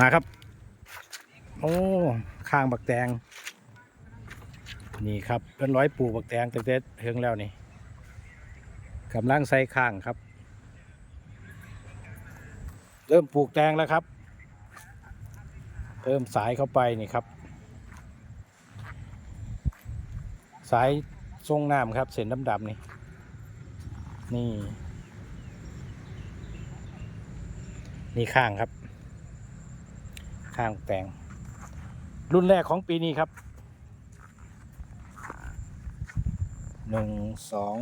มาครับ โอ้ข้างบักแตง นี่ครับเป็นร้อยปูบักแตงเต็มๆเทิงแล้วนี่กำลังใส่ข้างครับ เริ่มปลูกแตงแล้วครับเพิ่มสายเข้าไปนี่ครับ สายทรงน้ำครับ เส้นดำๆนี่ นี่ นี่ข้างครับ ข้างแปลง รุ่นแรกของปีนี้ครับหนึ่งสอง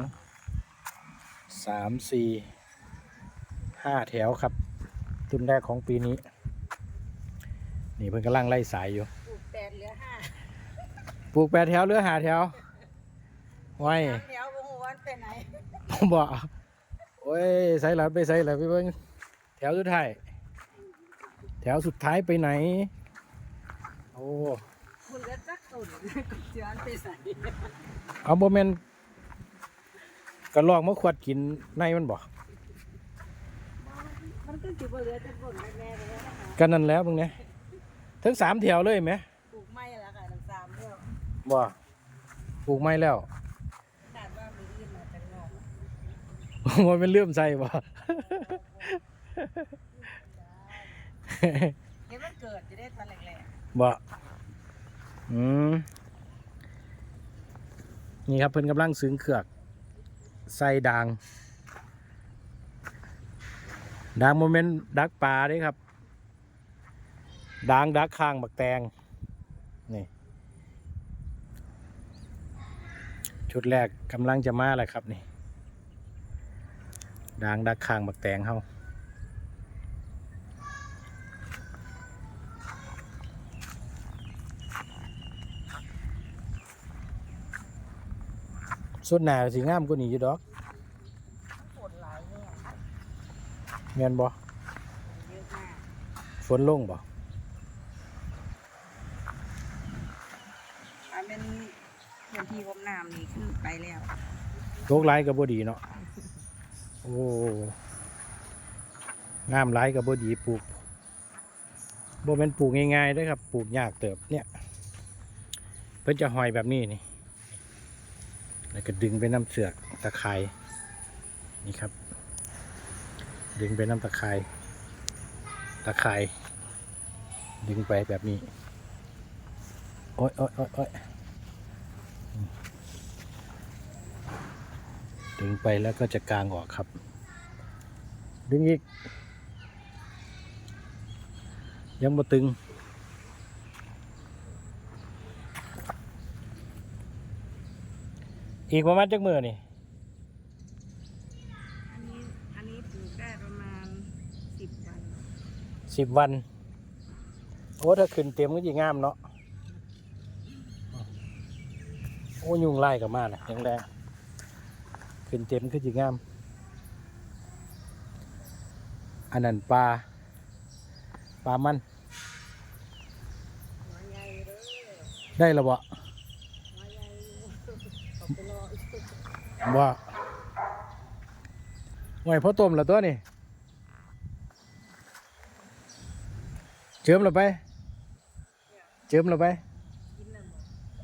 สามสี่ห้าแถวครับ รุ่นแรกของปีนี้ นี่เพิ่นกำลังไล่สายอยู่ปลูกแปดเหลือห้าปลูกแปดแถวหรือหาแถวไว้เดี๋ยววงวันไปไหนผมบอกโอ้ยใส่หลับไปใส่หลับไปเบิ่งแถวสุดท้าย แถวสุดท้ายไปไหน โอ้คุณก็จักตุ่นกุเจียนไปใส่เอาโมเมนกระลอกมาขวดกินในมันบอกมันก็ถือว่าเหลือจะบ่นแม่ๆเลยนะคะกันนั่นแล้วมึงเนี่ยทั้งสามแถวเลยไหมปลูกไม้แล้วค่ะทั้งสามเรื่องบ่ปลูกไม่แล้วคาดว่ามีอื่นมาเป็นงอกมันเป็นเลื่อมใส่บ่ เห็นมันเกิดจะได้ตอนแรกบ่อืมนี่ครับเพิ่นกำลังซึ้งเขือกใส่ดางดางโมเมนต์ดักปลาด้วยครับดางดักข้างบักแตงนี่ชุดแรกกำลังจะมาแล้วครับนี่ดางดักข้างบักแตงเฮา สุดหนาสีงามกว่านี้อยู่ดอกๆฝนหลายเนี่ยแม่นบ่เยอะมากฝนลงบ่อันเป็นพื้นที่รมน้ำนี่ขึ้นไปแล้วโรคร้ายกับบ่ดีเนาะโอ้งามร้ายกับบ่ดีปลูกบ่แม่นปลูกง่ายๆเด้อครับ ปลูกยากเติบเนี่ย เพิ่นจะหอยแบบนี้นี่ แล้วก็ดึงไปน้ำเสือกตะไคร้นี่ครับ ดึงไปน้ำตะไคร้ตะไคร้ดึงไปแบบนี้ โอ๊ยโอ๊ยโอ๊ยโอ๊ยดึงไปแล้วก็จะกลางออกครับ ดึงอีก ยังบ่ตึง อีกประมาณจักมือนี่อันนี้อันนี้ปลูกได้ประมาณสิบวันสิบวัน โอ้ถ้าขึ้นเต็มก็ยิ่งงามเนาะโอ้ยุงไล่กับมาน่ะยังแรงขึ้นเต็มก็ยิ่งงาม อันนั้นปลาปลามันหัวใหญ่เลยได้แล้วบ่ หัวใหญ่ตกไปร อบ่ไว้พอต้มแล้วตัวนี่เจิมล้วไป เจิมล้วไป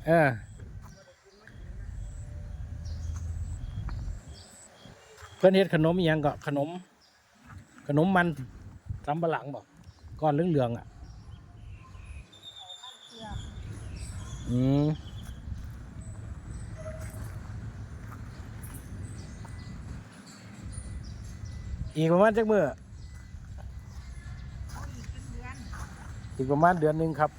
เออเพื่อนเฮ็ดขนมอหยังก็ขนม ขนมมันสำปะหลังบอกก้อนเหลืองๆอะ อืม อีกประมาณจักมือเอาอีกเป็นเดือนอีกประมาณเดือนหนึ่งครับ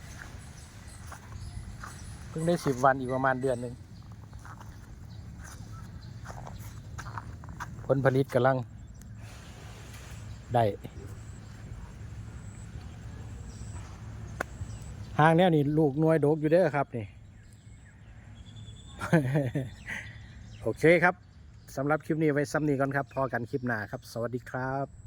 เพิ่งได้สิบวันอีกประมาณเดือนหนึ่งผลผลิตกำลัง ได้ห้างนี้นี่ลูกนวยโดกอยู่เด้อครับนี่ โอเคครับ สำหรับคลิปนี้ไว้ซ้ำนี้ก่อนครับ พอกันคลิปหน้าครับ สวัสดีครับ